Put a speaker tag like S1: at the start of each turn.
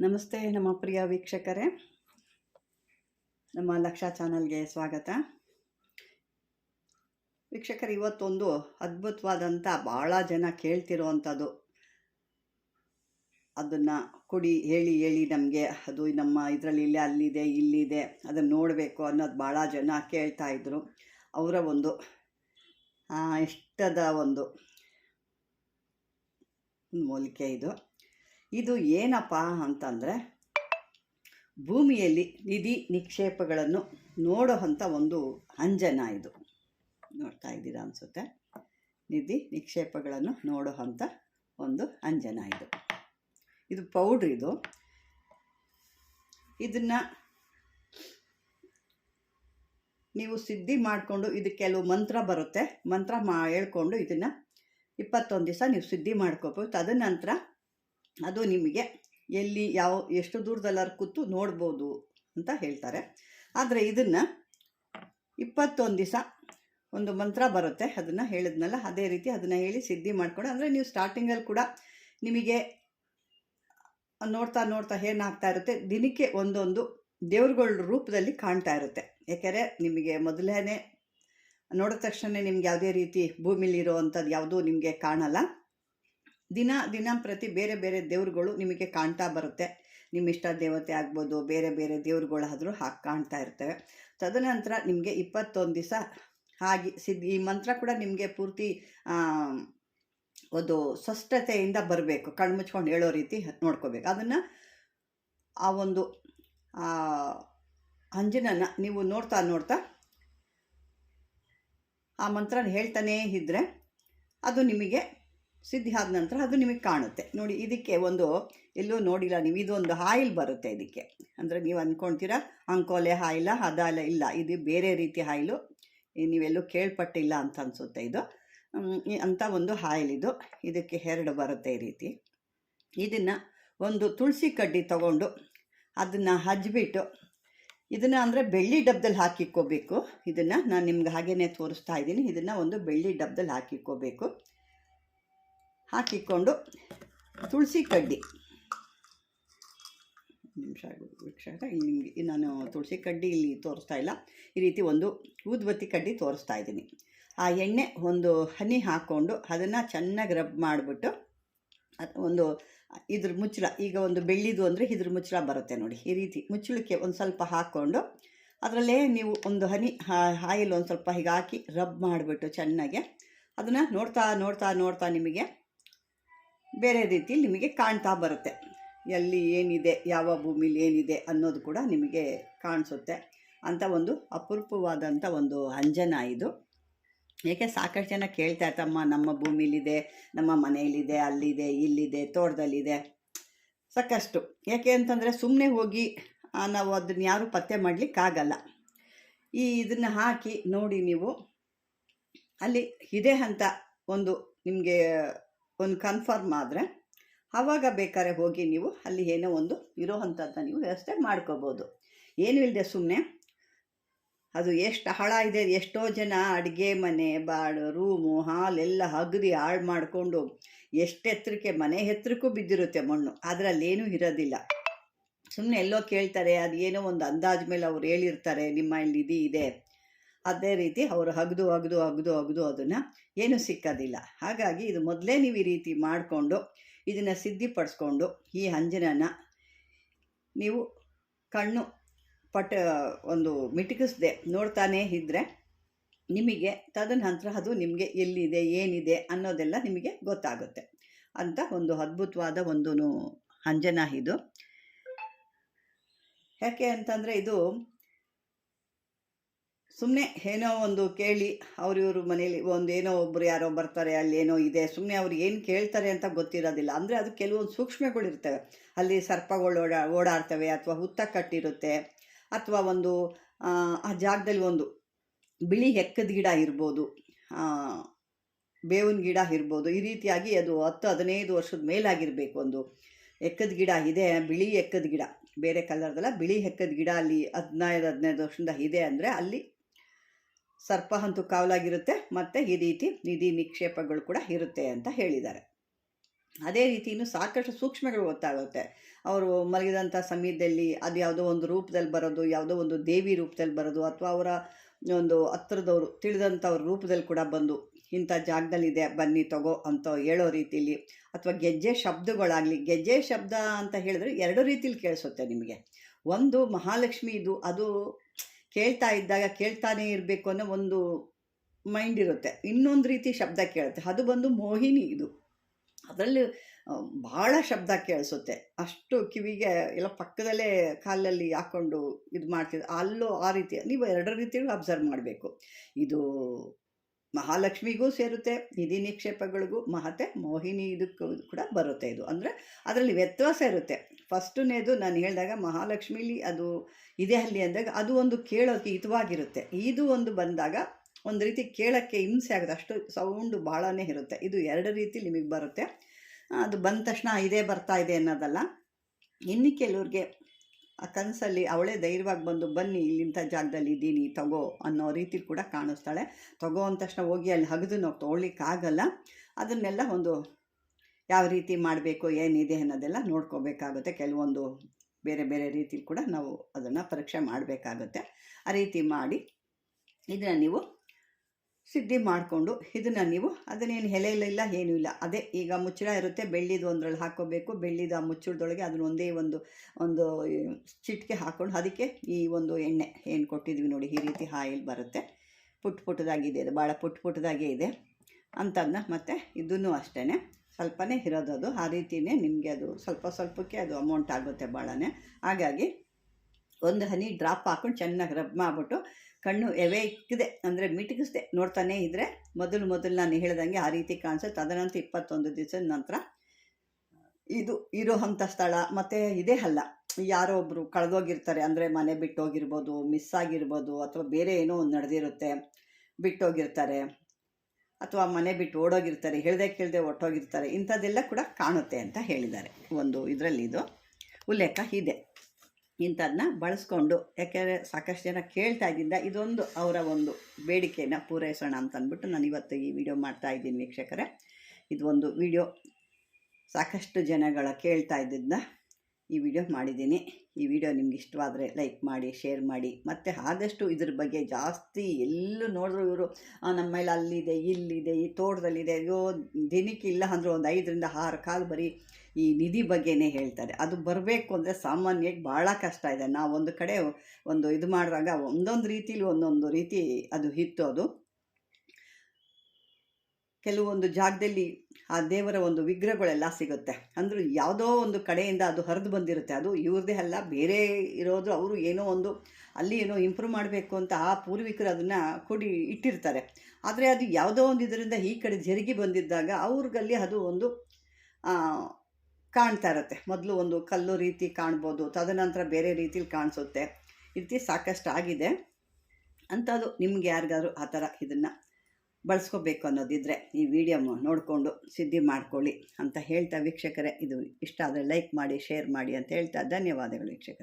S1: ನಮಸ್ತೆ ನಮ್ಮ ಪ್ರಿಯ ವೀಕ್ಷಕರೇ. ನಮ್ಮ ಲಕ್ಷ ಚಾನಲ್ಗೆ ಸ್ವಾಗತ. ವೀಕ್ಷಕರು, ಇವತ್ತೊಂದು ಅದ್ಭುತವಾದಂಥ ಭಾಳ ಜನ ಕೇಳ್ತಿರೋವಂಥದ್ದು. ಅದನ್ನು ಕೊಡಿ, ಹೇಳಿ ಹೇಳಿ ನಮಗೆ. ಅದು ನಮ್ಮ ಇದರಲ್ಲಿ ಇಲ್ಲೇ, ಅಲ್ಲಿದೆ, ಇಲ್ಲಿದೆ, ಅದನ್ನು ನೋಡಬೇಕು ಅನ್ನೋದು ಭಾಳ ಜನ ಕೇಳ್ತಾ ಇದ್ರು. ಅವರ ಒಂದು ಇಷ್ಟದ ಒಂದು ಮೂಲಿಕೆ ಇದು. ಇದು ಏನಪ್ಪ ಅಂತಂದರೆ ಭೂಮಿಯಲ್ಲಿ ನಿಧಿ ನಿಕ್ಷೇಪಗಳನ್ನು ನೋಡೋ ಅಂಥ ಒಂದು ಅಂಜನ ಇದು. ನೋಡ್ತಾ ಇದ್ದೀರಾ ಅನಿಸುತ್ತೆ? ನಿಧಿ ನಿಕ್ಷೇಪಗಳನ್ನು ನೋಡೋ ಅಂಥ ಒಂದು ಅಂಜನ ಇದು. ಇದು ಪೌಡ್ರ್ ಇದು. ಇದನ್ನು ನೀವು ಸಿದ್ಧಿ ಮಾಡಿಕೊಂಡು ಇದು ಕೆಲವು ಮಂತ್ರ ಬರುತ್ತೆ. ಮಂತ್ರ ಮಾ ಹೇಳ್ಕೊಂಡು ಇದನ್ನು ಇಪ್ಪತ್ತೊಂದು ದಿವಸ ನೀವು ಸಿದ್ಧಿ ಮಾಡ್ಕೋಬೇಕು ತದನಂತರ ಅದು ನಿಮಗೆ ಎಲ್ಲಿ ಯಾವ, ಎಷ್ಟು ದೂರದಲ್ಲಾರು ಕೂತು ನೋಡ್ಬೋದು ಅಂತ ಹೇಳ್ತಾರೆ. ಆದರೆ ಇದನ್ನು ಇಪ್ಪತ್ತೊಂದು ದಿವಸ ಒಂದು ಮಂತ್ರ ಬರುತ್ತೆ. ಅದನ್ನು ಹೇಳಿದ್ನಲ್ಲ, ಅದೇ ರೀತಿ ಅದನ್ನು ಹೇಳಿ ಸಿದ್ಧಿ ಮಾಡ್ಕೊಂಡು, ಅಂದರೆ ನೀವು ಸ್ಟಾರ್ಟಿಂಗಲ್ಲಿ ಕೂಡ ನಿಮಗೆ ನೋಡ್ತಾ ನೋಡ್ತಾ ಏನಾಗ್ತಾ ಇರುತ್ತೆ, ದಿನಕ್ಕೆ ಒಂದೊಂದು ದೇವ್ರುಗಳ ರೂಪದಲ್ಲಿ ಕಾಣ್ತಾ ಇರುತ್ತೆ. ಯಾಕೆಂದರೆ ನಿಮಗೆ ಮೊದಲೇ ನೋಡಿದ ತಕ್ಷಣ ನಿಮ್ಗೆ ಯಾವುದೇ ರೀತಿ ಭೂಮಿಲಿರೋ ಅಂಥದ್ದು ಯಾವುದೂ ನಿಮಗೆ ಕಾಣಲ್ಲ. ದಿನ ದಿನ ಪ್ರತಿ ಬೇರೆ ಬೇರೆ ದೇವ್ರುಗಳು ನಿಮಗೆ ಕಾಣ್ತಾ ಬರುತ್ತೆ. ನಿಮ್ಮ ಇಷ್ಟ ದೇವತೆ ಆಗ್ಬೋದು, ಬೇರೆ ಬೇರೆ ದೇವ್ರುಗಳಾದರೂ ಹಾಕಿ ಕಾಣ್ತಾ ಇರ್ತವೆ. ತದನಂತರ ನಿಮಗೆ ಇಪ್ಪತ್ತೊಂದು ದಿವಸ ಹಾಗೆ ಸಿದ್ಧ, ಈ ಮಂತ್ರ ಕೂಡ ನಿಮಗೆ ಪೂರ್ತಿ ಒಂದು ಸ್ಪಷ್ಟತೆಯಿಂದ ಬರಬೇಕು. ಕಣ್ಣು ಮುಚ್ಕೊಂಡು ಹೇಳೋ ರೀತಿ ನೋಡ್ಕೋಬೇಕು. ಅದನ್ನು ಆ ಒಂದು ಅಂಜನನ್ನು ಅಂಜನನ ನೀವು ನೋಡ್ತಾ ನೋಡ್ತಾ ಆ ಮಂತ್ರನ ಹೇಳ್ತಾನೇ ಇದ್ದರೆ ಅದು ನಿಮಗೆ ಸಿದ್ಧಿ ಆದ ನಂತರ ಅದು ನಿಮಗೆ ಕಾಣುತ್ತೆ. ನೋಡಿ, ಇದಕ್ಕೆ ಒಂದು, ಎಲ್ಲೂ ನೋಡಿಲ್ಲ ನೀವು, ಇದೊಂದು ಆಯಿಲ್ ಬರುತ್ತೆ ಇದಕ್ಕೆ. ಅಂದರೆ ನೀವು ಅಂದ್ಕೊಳ್ತೀರಾ ಅಂಕೋಲೆ ಆಯಿಲ, ಅದಾಲ ಇಲ್ಲ. ಇದು ಬೇರೆ ರೀತಿ ಆಯಿಲು. ನೀವೆಲ್ಲೂ ಕೇಳ್ಪಟ್ಟಿಲ್ಲ ಅಂತ ಅನಿಸುತ್ತೆ ಇದು. ಅಂಥ ಒಂದು ಆಯಿಲ್ ಇದು. ಇದಕ್ಕೆ ಎರಡು ಬರುತ್ತೆ ಈ ರೀತಿ. ಇದನ್ನು ಒಂದು ತುಳಸಿ ಕಡ್ಡಿ ತಗೊಂಡು ಅದನ್ನು ಹಜ್ಬಿಟ್ಟು, ಇದನ್ನು ಅಂದರೆ ಬೆಳ್ಳಿ ಡಬ್ಬದಲ್ಲಿ ಹಾಕಿಕ್ಕೋಬೇಕು ಇದನ್ನು ನಾನು ನಿಮ್ಗೆ ಹಾಗೇ ತೋರಿಸ್ತಾ ಇದ್ದೀನಿ. ಇದನ್ನು ಒಂದು ಬೆಳ್ಳಿ ಡಬ್ಬದಲ್ಲಿ ಹಾಕಿಕ್ಕೋಬೇಕು ಹಾಕಿಕೊಂಡು ತುಳಸಿ ಕಡ್ಡಿ. ನಿಮಿಷ ವೀಕ್ಷಕ ನಿಮಗೆ ನಾನು ತುಳಸಿ ಕಡ್ಡಿ ಇಲ್ಲಿ ತೋರಿಸ್ತಾ ಇಲ್ಲ. ಈ ರೀತಿ ಒಂದು ಊದ್ಬತ್ತಿ ಕಡ್ಡಿ ತೋರಿಸ್ತಾ ಇದ್ದೀನಿ. ಆ ಎಣ್ಣೆ ಒಂದು ಹನಿ ಹಾಕ್ಕೊಂಡು ಅದನ್ನು ಚೆನ್ನಾಗಿ ರಬ್ ಮಾಡಿಬಿಟ್ಟು ಒಂದು ಇದ್ರ ಮುಚ್ಚಳ, ಈಗ ಒಂದು ಬೆಳ್ಳಿದು ಅಂದರೆ ಇದ್ರ ಮುಚ್ಚಳ ಬರುತ್ತೆ ನೋಡಿ. ಈ ರೀತಿ ಮುಚ್ಚಳಕ್ಕೆ ಒಂದು ಸ್ವಲ್ಪ ಹಾಕ್ಕೊಂಡು ಅದರಲ್ಲೇ ನೀವು ಒಂದು ಹನಿ ಆಯಿಲ್ ಒಂದು ಸ್ವಲ್ಪ ಹೀಗೆ ಹಾಕಿ ರಬ್ ಮಾಡಿಬಿಟ್ಟು ಚೆನ್ನಾಗೆ ಅದನ್ನು ನೋಡ್ತಾ ನೋಡ್ತಾ ನೋಡ್ತಾ ನಿಮಗೆ ಬೇರೆ ರೀತಿಯಲ್ಲಿ ನಿಮಗೆ ಕಾಣ್ತಾ ಬರುತ್ತೆ. ಎಲ್ಲಿ ಏನಿದೆ, ಯಾವ ಭೂಮಿಲಿ ಏನಿದೆ ಅನ್ನೋದು ಕೂಡ ನಿಮಗೆ ಕಾಣಿಸುತ್ತೆ. ಅಂತ ಒಂದು ಅಪರೂಪವಾದಂಥ ಒಂದು ಅಂಜನ ಇದು. ಏಕೆ ಸಾಕಷ್ಟು ಜನ ಕೇಳ್ತಾ ಇರ್ತಮ್ಮ ನಮ್ಮ ಭೂಮಿಲಿದೆ, ನಮ್ಮ ಮನೆಯಲ್ಲಿದೆ, ಅಲ್ಲಿದೆ, ಇಲ್ಲಿದೆ, ತೋಟದಲ್ಲಿದೆ. ಸಾಕಷ್ಟು. ಯಾಕೆ ಅಂತಂದರೆ ಸುಮ್ಮನೆ ಹೋಗಿ ನಾವು ಅದನ್ನ ಯಾರೂ ಪತ್ತೆ ಮಾಡಲಿಕ್ಕಾಗಲ್ಲ. ಈ ಇದನ್ನು ಹಾಕಿ ನೋಡಿ ನೀವು, ಅಲ್ಲಿ ಇದೆ ಅಂತ ಒಂದು ನಿಮಗೆ ಒಂದು ಕನ್ಫರ್ಮ್ ಆದರೆ ಆವಾಗ ಬೇಕಾದ್ರೆ ಹೋಗಿ ನೀವು ಅಲ್ಲಿ ಏನೋ ಒಂದು ಇರೋ ಅಂಥದ್ದನ್ನ ನೀವು ವ್ಯವಸ್ಥೆ ಮಾಡ್ಕೋಬೋದು. ಏನೂ ಇಲ್ಲದೆ ಸುಮ್ಮನೆ ಅದು ಎಷ್ಟು ಹಾಳ ಇದೆ, ಎಷ್ಟೋ ಜನ ಅಡುಗೆ ಮನೆ, ಬಾಡು, ರೂಮು ಹಾಲೆಲ್ಲ ಅಗದಿ ಹಾಳು ಮಾಡಿಕೊಂಡು ಎಷ್ಟು ಎತ್ತರಕ್ಕೆ, ಮನೆ ಎತ್ತರಕ್ಕೂ ಬಿದ್ದಿರುತ್ತೆ ಮಣ್ಣು. ಅದರಲ್ಲಿ ಏನೂ ಇರೋದಿಲ್ಲ. ಸುಮ್ಮನೆ ಎಲ್ಲೋ ಕೇಳ್ತಾರೆ, ಅದು ಏನೋ ಒಂದು ಅಂದಾಜು ಮೇಲೆ ಅವ್ರು ಹೇಳಿರ್ತಾರೆ, ನಿಮ್ಮ ಇಲ್ಲಿ ಇದು ಇದೆ. ಅದೇ ರೀತಿ ಅವರು ಹಗ್ದು ಅಗ್ದು ಅಗ್ದು ಅಗ್ದು ಅದನ್ನು ಏನೂ ಸಿಕ್ಕೋದಿಲ್ಲ. ಹಾಗಾಗಿ ಇದು ಮೊದಲೇ ನೀವು ಈ ರೀತಿ ಮಾಡಿಕೊಂಡು ಇದನ್ನು ಸಿದ್ಧಿಪಡಿಸ್ಕೊಂಡು ಈ ಅಂಜನನ ನೀವು ಕಣ್ಣು ಪಟ ಒಂದು ಮಿಟುಕಿಸ್ದೆ ನೋಡ್ತಾನೇ ಇದ್ದರೆ ನಿಮಗೆ ತದನಂತರ ಅದು ನಿಮಗೆ ಎಲ್ಲಿದೆ, ಏನಿದೆ ಅನ್ನೋದೆಲ್ಲ ನಿಮಗೆ ಗೊತ್ತಾಗುತ್ತೆ. ಅಂತ ಒಂದು ಅದ್ಭುತವಾದ ಒಂದು ಅಂಜನ ಇದು. ಯಾಕೆ ಅಂತಂದರೆ ಇದು ಸುಮ್ಮನೆ ಏನೋ ಒಂದು ಕೇಳಿ ಅವ್ರಿವ್ರ ಮನೇಲಿ ಒಂದು ಏನೋ ಒಬ್ಬರು ಯಾರೋ ಬರ್ತಾರೆ ಅಲ್ಲಿ ಏನೋ ಇದೆ ಸುಮ್ಮನೆ ಅವ್ರು ಏನು ಕೇಳ್ತಾರೆ ಅಂತ ಗೊತ್ತಿರೋದಿಲ್ಲ. ಅಂದರೆ ಅದು ಕೆಲವೊಂದು ಸೂಕ್ಷ್ಮಗಳಿರ್ತವೆ ಅಲ್ಲಿ ಸರ್ಪಗಳು ಓಡಾ ಓಡಾಡ್ತವೆ ಅಥವಾ ಹುತ್ತ ಕಟ್ಟಿರುತ್ತೆ ಅಥವಾ ಒಂದು ಆ, ಜಾಗದಲ್ಲಿ ಒಂದು ಬಿಳಿ ಹೆಕ್ಕದ ಗಿಡ ಇರ್ಬೋದು ಬೇವಿನ ಗಿಡ ಇರ್ಬೋದು ಈ ರೀತಿಯಾಗಿ ಅದು ಹತ್ತು ಹದಿನೈದು ವರ್ಷದ ಮೇಲಾಗಿರಬೇಕು ಒಂದು ಎಕ್ಕದ ಗಿಡ ಇದೆ ಬಿಳಿ ಎಕ್ಕದ ಗಿಡ. ಬೇರೆ ಕಲರ್ದಲ್ಲ ಬಿಳಿ ಹೆಕ್ಕದ ಗಿಡ ಅಲ್ಲಿ ಹದಿನೈದು ಹದಿನೈದು ವರ್ಷದಿಂದ ಇದೆ ಅಂದರೆ ಅಲ್ಲಿ ಸರ್ಪ ಅಂತೂ ಕಾವಲಾಗಿರುತ್ತೆ, ಮತ್ತು ಈ ರೀತಿ ನಿಧಿ ನಿಕ್ಷೇಪಗಳು ಕೂಡ ಇರುತ್ತೆ ಅಂತ ಹೇಳಿದ್ದಾರೆ. ಅದೇ ರೀತಿ ಇನ್ನು ಸಾಕಷ್ಟು ಸೂಕ್ಷ್ಮಗಳು ಗೊತ್ತಾಗುತ್ತೆ. ಅವರು ಮಲಗಿದಂಥ ಸಮಯದಲ್ಲಿ ಅದು ಯಾವುದೋ ಒಂದು ರೂಪದಲ್ಲಿ ಬರೋದು, ಯಾವುದೋ ಒಂದು ದೇವಿ ರೂಪದಲ್ಲಿ ಬರೋದು, ಅಥವಾ ಅವರ ಒಂದು ಹತ್ರದವರು, ತಿಳಿದಂಥವ್ರ ರೂಪದಲ್ಲಿ ಕೂಡ ಬಂದು ಇಂಥ ಜಾಗದಲ್ಲಿದೆ, ಬನ್ನಿ ತಗೋ ಅಂತ ಹೇಳೋ ರೀತಿಲಿ, ಅಥವಾ ಗೆಜ್ಜೆ ಶಬ್ದಗಳಾಗಲಿ, ಗೆಜ್ಜೆ ಶಬ್ದ ಅಂತ ಹೇಳಿದ್ರೆ ಎರಡು ರೀತಿಲಿ ಕೇಳಿಸುತ್ತೆ ನಿಮಗೆ. ಒಂದು ಮಹಾಲಕ್ಷ್ಮಿ ಇದು, ಅದು ಕೇಳ್ತಾ ಇದ್ದಾಗ ಕೇಳ್ತಾನೇ ಇರಬೇಕು ಅನ್ನೋ ಒಂದು ಮೈಂಡ್ ಇರುತ್ತೆ. ಇನ್ನೊಂದು ರೀತಿ ಶಬ್ದ ಕೇಳುತ್ತೆ. ಅದು ಬಂದು ಮೋಹಿನಿ ಇದು. ಅದರಲ್ಲಿ ಭಾಳ ಶಬ್ದ ಕೇಳಿಸುತ್ತೆ. ಅಷ್ಟು ಕಿವಿಗೆ ಎಲ್ಲ ಪಕ್ಕದಲ್ಲೇ ಕಾಲಲ್ಲಿ ಹಾಕ್ಕೊಂಡು ಇದು ಮಾಡ್ತಿದ್ರು ಅಲ್ಲೂ ಆ ರೀತಿ ನೀವು ಎರಡರ ರೀತಿಯಲ್ಲೂ ಅಬ್ಸರ್ವ್ ಮಾಡಬೇಕು. ಇದು ಮಹಾಲಕ್ಷ್ಮಿಗೂ ಸೇರುತ್ತೆ, ನಿಧಿ ನಿಕ್ಷೇಪಗಳಿಗೂ, ಮಹತೆ, ಮೋಹಿನಿ ಇದಕ್ಕೂ ಕೂಡ ಬರುತ್ತೆ ಇದು. ಅಂದರೆ ಅದರಲ್ಲಿ ವ್ಯತ್ಯಾಸ ಇರುತ್ತೆ. ಫಸ್ಟನೇದು ನಾನು ಹೇಳಿದಾಗ ಮಹಾಲಕ್ಷ್ಮೀಲಿ ಅದು ಇದೆ ಅಲ್ಲಿ ಅಂದಾಗ ಅದು ಒಂದು ಕೇಳೋಕ್ಕೆ ಹಿತವಾಗಿರುತ್ತೆ. ಇದು ಒಂದು ಬಂದಾಗ ಒಂದು ರೀತಿ ಕೇಳೋಕ್ಕೆ ಹಿಂಸೆ ಆಗುತ್ತೆ. ಅಷ್ಟು ಸೌಂಡು ಭಾಳನೇ ಇರುತ್ತೆ. ಇದು ಎರಡು ರೀತಿ ನಿಮಗೆ ಬರುತ್ತೆ. ಅದು ಬಂದ ತಕ್ಷಣ ಇದೇ ಬರ್ತಾ ಇದೆ ಅನ್ನೋದಲ್ಲ. ಇನ್ನು ಕೆಲವ್ರಿಗೆ ಆ ಕನಸಲ್ಲಿ ಅವಳೇ ಧೈರ್ಯವಾಗಿ ಬಂದು, ಬನ್ನಿ ಇಲ್ಲಿಂಥ ಜಾಗದಲ್ಲಿ ಇದ್ದೀನಿ, ತಗೋ, ಅನ್ನೋ ರೀತಿ ಕೂಡ ಕಾಣಿಸ್ತಾಳೆ. ತಗೋ ಅಂದ ತಕ್ಷಣ ಹೋಗಿ ಅಲ್ಲಿ ಹಗದು ನಾವು ತೊಗೊಳ್ಲಿಕ್ಕಾಗಲ್ಲ ಅದನ್ನೆಲ್ಲ ಒಂದು ಯಾವ ರೀತಿ ಮಾಡಬೇಕು, ಏನಿದೆ ಅನ್ನೋದೆಲ್ಲ ನೋಡ್ಕೋಬೇಕಾಗುತ್ತೆ. ಕೆಲವೊಂದು ಬೇರೆ ಬೇರೆ ರೀತಿಲಿ ಕೂಡ ನಾವು ಅದನ್ನು ಪರೀಕ್ಷೆ ಮಾಡಬೇಕಾಗುತ್ತೆ. ಆ ರೀತಿ ಮಾಡಿ, ಇದನ್ನು ನೀವು ಸಿದ್ಧಿ ಮಾಡಿಕೊಂಡು ಇದನ್ನು ನೀವು ಅದನ್ನೇನು ಎಲೆ ಇಲ್ಲ, ಏನೂ ಇಲ್ಲ. ಅದೇ ಈಗ ಮುಚ್ಚಳ ಇರುತ್ತೆ, ಬೆಳ್ಳಿದು ಒಂದರಲ್ಲಿ ಹಾಕೋಬೇಕು ಬೆಳ್ಳಿದು ಆ ಮುಚ್ಚಳದೊಳಗೆ ಅದನ್ನ ಒಂದೇ ಒಂದು ಒಂದು ಚಿಟಿಕೆ ಹಾಕ್ಕೊಂಡು ಅದಕ್ಕೆ ಈ ಒಂದು ಎಣ್ಣೆ ಏನು ಕೊಟ್ಟಿದ್ವಿ ನೋಡಿ, ಈ ರೀತಿ ಹಾಯಿಲ್ ಬರುತ್ತೆ. ಪುಟ್ ಪುಟ್ಟದಾಗಿದೆ ಅದು ಭಾಳ ಪುಟ್ ಪುಟ್ಟದಾಗೇ ಇದೆ ಅಂಥದನ್ನ ಮತ್ತು ಇದನ್ನು ಅಷ್ಟೇ ಸ್ವಲ್ಪನೇ ಇರೋದು ಅದು. ಆ ರೀತಿಯೇ ನಿಮಗೆ ಅದು ಸ್ವಲ್ಪ ಸ್ವಲ್ಪಕ್ಕೆ ಅದು ಅಮೌಂಟ್ ಆಗುತ್ತೆ ಭಾಳನೇ ಹಾಗಾಗಿ ಒಂದು ಹನಿ ಡ್ರಾಪ್ ಹಾಕ್ಕೊಂಡು ಚೆನ್ನಾಗಿ ರಬ್ ಮಾಡಿಬಿಟ್ಟು ಕಣ್ಣು ಎವೆ ಇಕ್ಕಿದೆ, ಅಂದರೆ ಮಿಟುಕಿಸ್ದೆ ನೋಡ್ತಾನೇ ಇದ್ದರೆ ಮೊದಲು ಮೊದಲು ನಾನು ಹೇಳ್ದಂಗೆ ಆ ರೀತಿ ಕಾಣಿಸುತ್ತೆ. ತದನಂತರ ಇಪ್ಪತ್ತೊಂದು ದಿವಸದ ನಂತರ ಇದು ಇರೋ ಅಂಥ ಸ್ಥಳ. ಮತ್ತು ಇದೇ ಅಲ್ಲ, ಯಾರೋ ಒಬ್ಬರು ಕಳೆದೋಗಿರ್ತಾರೆ, ಅಂದರೆ ಮನೆ ಬಿಟ್ಟು ಹೋಗಿರ್ಬೋದು ಮಿಸ್ ಆಗಿರ್ಬೋದು, ಅಥವಾ ಬೇರೆ ಏನೋ ಒಂದು ನಡೆದಿರುತ್ತೆ, ಬಿಟ್ಟೋಗಿರ್ತಾರೆ, ಅಥವಾ ಮನೆ ಬಿಟ್ಟು ಓಡೋಗಿರ್ತಾರೆ, ಹೇಳ್ದೆ ಕೇಳದೆ ಒಟ್ಟೋಗಿರ್ತಾರೆ, ಇಂಥದ್ದೆಲ್ಲ ಕೂಡ ಕಾಣುತ್ತೆ ಅಂತ ಹೇಳಿದ್ದಾರೆ. ಒಂದು ಇದರಲ್ಲಿ ಇದು ಉಲ್ಲೇಖ ಇದೆ. ಇಂಥದನ್ನ ಬಳಸ್ಕೊಂಡು, ಯಾಕೆಂದರೆ ಸಾಕಷ್ಟು ಜನ ಕೇಳ್ತಾ ಇದ್ದಿಂದ ಇದೊಂದು ಅವರ ಒಂದು ಬೇಡಿಕೆಯನ್ನು ಪೂರೈಸೋಣ ಅಂತಂದ್ಬಿಟ್ಟು ನಾನು ಇವತ್ತು ಈ ವಿಡಿಯೋ ಮಾಡ್ತಾ ಇದ್ದೀನಿ ವೀಕ್ಷಕರೇ. ಇದು ಒಂದು ವಿಡಿಯೋ ಸಾಕಷ್ಟು ಜನಗಳ ಕೇಳ್ತಾ ಇದ್ದಿದ್ದನ್ನ ಈ ವಿಡಿಯೋ ಮಾಡಿದ್ದೀನಿ. ಈ ವಿಡಿಯೋ ನಿಮ್ಗೆ ಇಷ್ಟವಾದರೆ ಲೈಕ್ ಮಾಡಿ, ಶೇರ್ ಮಾಡಿ. ಮತ್ತು ಆದಷ್ಟು ಇದ್ರ ಬಗ್ಗೆ ಜಾಸ್ತಿ ಎಲ್ಲೂ ನೋಡಿದ್ರು ಇವರು ನಮ್ಮ ಮೇಲೆ ಅಲ್ಲಿದೆ, ಇಲ್ಲಿದೆ, ಈ ತೋಟದಲ್ಲಿದೆ, ಅಯ್ಯೋ, ದಿನಕ್ಕೆ ಇಲ್ಲ ಅಂದರೆ ಒಂದು ಐದರಿಂದ ಆರು ಕಾಲು ಬರೀ ಈ ನಿಧಿ ಬಗ್ಗೆನೇ ಹೇಳ್ತಾರೆ. ಅದು ಬರಬೇಕು ಅಂದರೆ ಸಾಮಾನ್ಯಕ್ಕೆ ಭಾಳ ಕಷ್ಟ ಇದೆ. ನಾವು ಒಂದು ಕಡೆ ಒಂದು ಇದು ಮಾಡಿದಾಗ ಒಂದೊಂದು ರೀತಿಲಿ ಒಂದೊಂದು ರೀತಿ ಅದು ಇತ್ತು ಅದು. ಕೆಲವೊಂದು ಜಾಗದಲ್ಲಿ ಆ ದೇವರ ಒಂದು ವಿಗ್ರಹಗಳೆಲ್ಲ ಸಿಗುತ್ತೆ. ಅಂದ್ರೆ ಯಾವುದೋ ಒಂದು ಕಡೆಯಿಂದ ಅದು ಹರಿದು ಬಂದಿರುತ್ತೆ. ಅದು ಇವ್ರದ್ದೇ ಅಲ್ಲ, ಬೇರೆ ಇರೋದು ಅವರು ಏನೋ ಒಂದು ಅಲ್ಲಿ ಏನೋ ಇಂಪ್ರೂವ್ ಮಾಡಬೇಕು ಅಂತ ಆ ಪೂರ್ವಿಕರು ಅದನ್ನು ಕೊಡಿ ಇಟ್ಟಿರ್ತಾರೆ. ಆದರೆ ಅದು ಯಾವುದೋ ಒಂದು ಇದರಿಂದ ಈ ಕಡೆ ಜರುಗಿ ಬಂದಿದ್ದಾಗ ಅವ್ರಿಗಲ್ಲಿ ಅದು ಒಂದು ಕಾಣ್ತಾ ಇರುತ್ತೆ. ಮೊದಲು ಒಂದು ಕಲ್ಲು ರೀತಿ ಕಾಣ್ಬೋದು, ತದನಂತರ ಬೇರೆ ರೀತಿಲಿ ಕಾಣಿಸುತ್ತೆ. ರೀತಿ ಸಾಕಷ್ಟು ಆಗಿದೆ ಅಂಥದ್ದು ನಿಮ್ಗೆ ಯಾರಿಗಾದ್ರೂ ಆ ಥರ ಇದನ್ನು ಬಳಸ್ಕೋಬೇಕು ಅನ್ನೋದಿದ್ದರೆ ಈ ವಿಡಿಯೋ ನೋಡಿಕೊಂಡು ಸಿದ್ಧಿ ಮಾಡ್ಕೊಳ್ಳಿ ಅಂತ ಹೇಳ್ತಾ ವೀಕ್ಷಕರೇ. ಇದು ಇಷ್ಟ ಆದರೆ ಲೈಕ್ ಮಾಡಿ ಶೇರ್ ಮಾಡಿ ಅಂತ ಹೇಳ್ತಾ ಧನ್ಯವಾದಗಳು ವೀಕ್ಷಕರೇ.